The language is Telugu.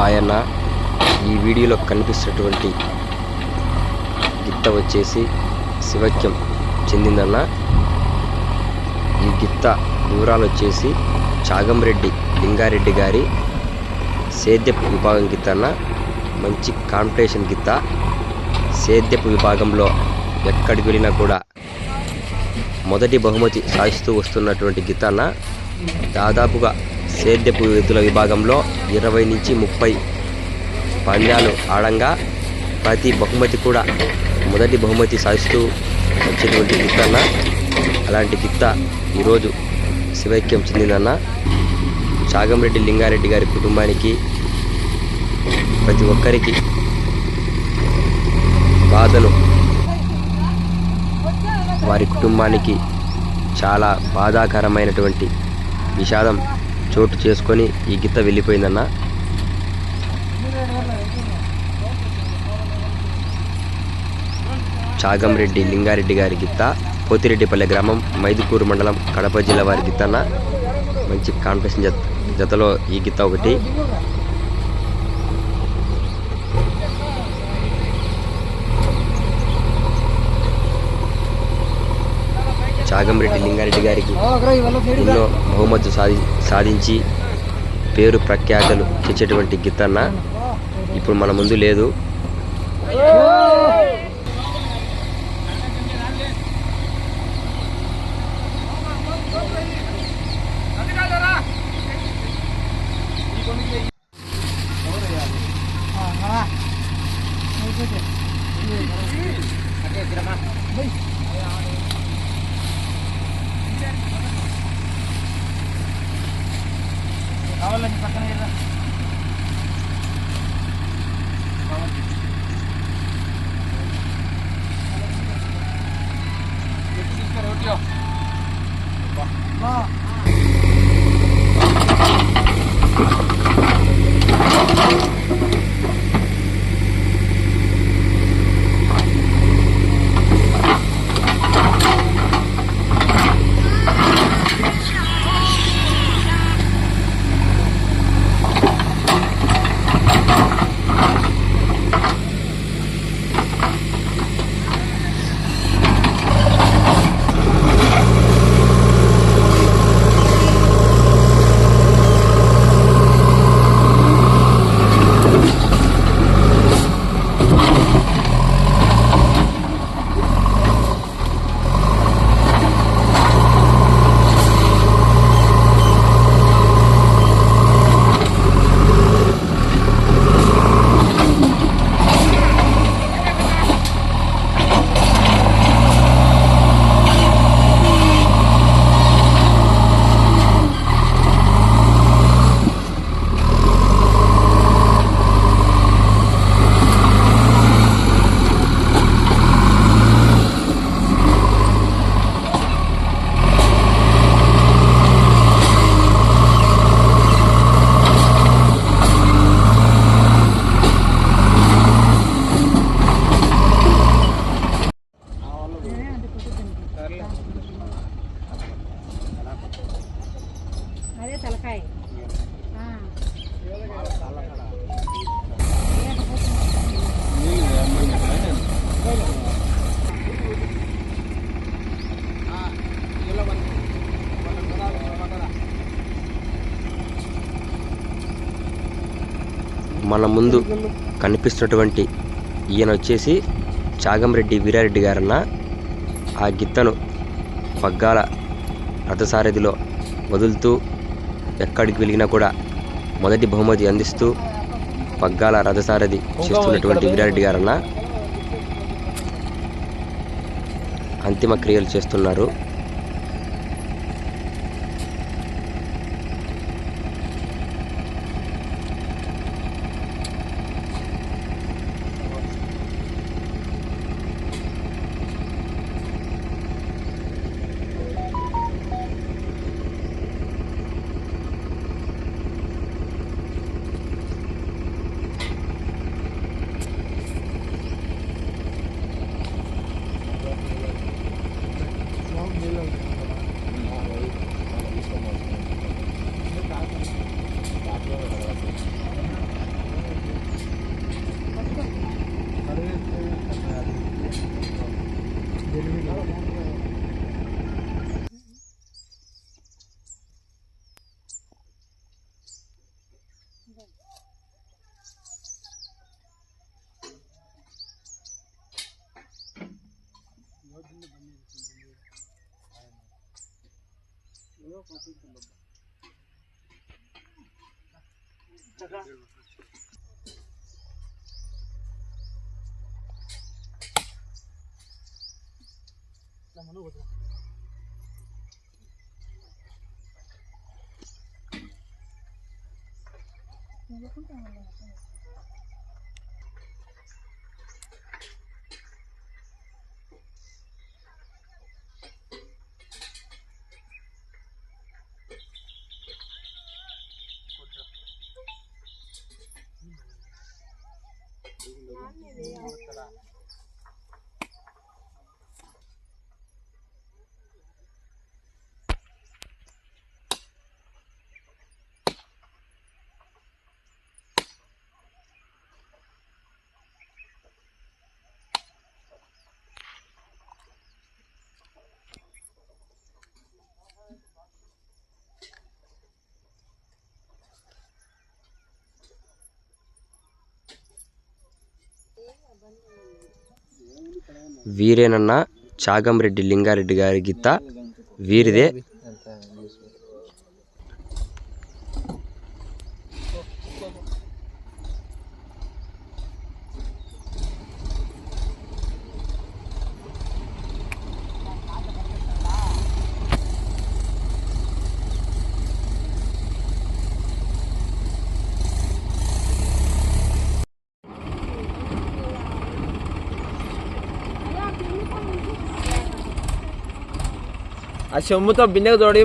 ఆయన ఈ వీడియోలో కనిపిస్తున్నటువంటి గిత్త వచ్చేసి శివక్యం చెందిందన్న. ఈ గిత్త వివరాలు వచ్చేసి చాగంరెడ్డి లింగారెడ్డి గారి సేద్యపు విభాగం గిత్త అన్న. మంచి కాంపిటీషన్ గిత్త. సేద్యపు విభాగంలో ఎక్కడికి వెళ్ళినా కూడా మొదటి బహుమతి సాధిస్తూ వస్తున్నటువంటి గిత్త అన్న. దాదాపుగా సేద్యపు ఎద్దుల విభాగంలో ఇరవై నుంచి ముప్పై పంద్యాలు ఆడంగా ప్రతి బహుమతి కూడా మొదటి బహుమతి సాధిస్తూ వచ్చినటువంటి గిత్తన్న అలాంటి గిత్త ఈరోజు శివైక్యం చెందిందన్న. చాగంరెడ్డి లింగారెడ్డి గారి కుటుంబానికి ప్రతి ఒక్కరికి బాధను వారి కుటుంబానికి చాలా బాధాకరమైనటువంటి విషాదం చోటు చేసుకొని ఈ గిత్త వెళ్ళిపోయిందన్న. చాగంరెడ్డి లింగారెడ్డి గారి గిత్త పోతిరెడ్డిపల్లె గ్రామం మైదుకూరు మండలం కడప జిల్లా వారి గిత్తన్న. మంచి కాంపిటీషన్ జత జతలో ఈ గిత్త ఒకటి. చాగంరెడ్డి లింగారెడ్డి గారికి ఎన్నో బహుమతులు సాధి సాధించి పేరు ప్రఖ్యాతలు తెచ్చేటువంటి గిత్తన్న ఇప్పుడు మన ముందు లేదు. కావాలని పక్కన మన ముందు కనిపిస్తున్నటువంటి ఈయన వచ్చేసి చాగంరెడ్డి వీరారెడ్డి గారన్న. ఆ గిత్తను పగ్గాల రథసారథిలో వదులుతూ ఎక్కడికి వెళ్ళినా కూడా మొదటి బహుమతి అందిస్తూ పగ్గాల రథసారథి చేస్తున్నటువంటి వీరారెడ్డి గారన్న. అంతిమ క్రియలు చేస్తున్నారు. Yo confío en los Acá. La manubra. ವೀರೇನನ್ನ ಚಾಗಮ Reddy ಲಿಂಗಾರೆಡ್ గారి आ शंभू तो बिंदक जोडी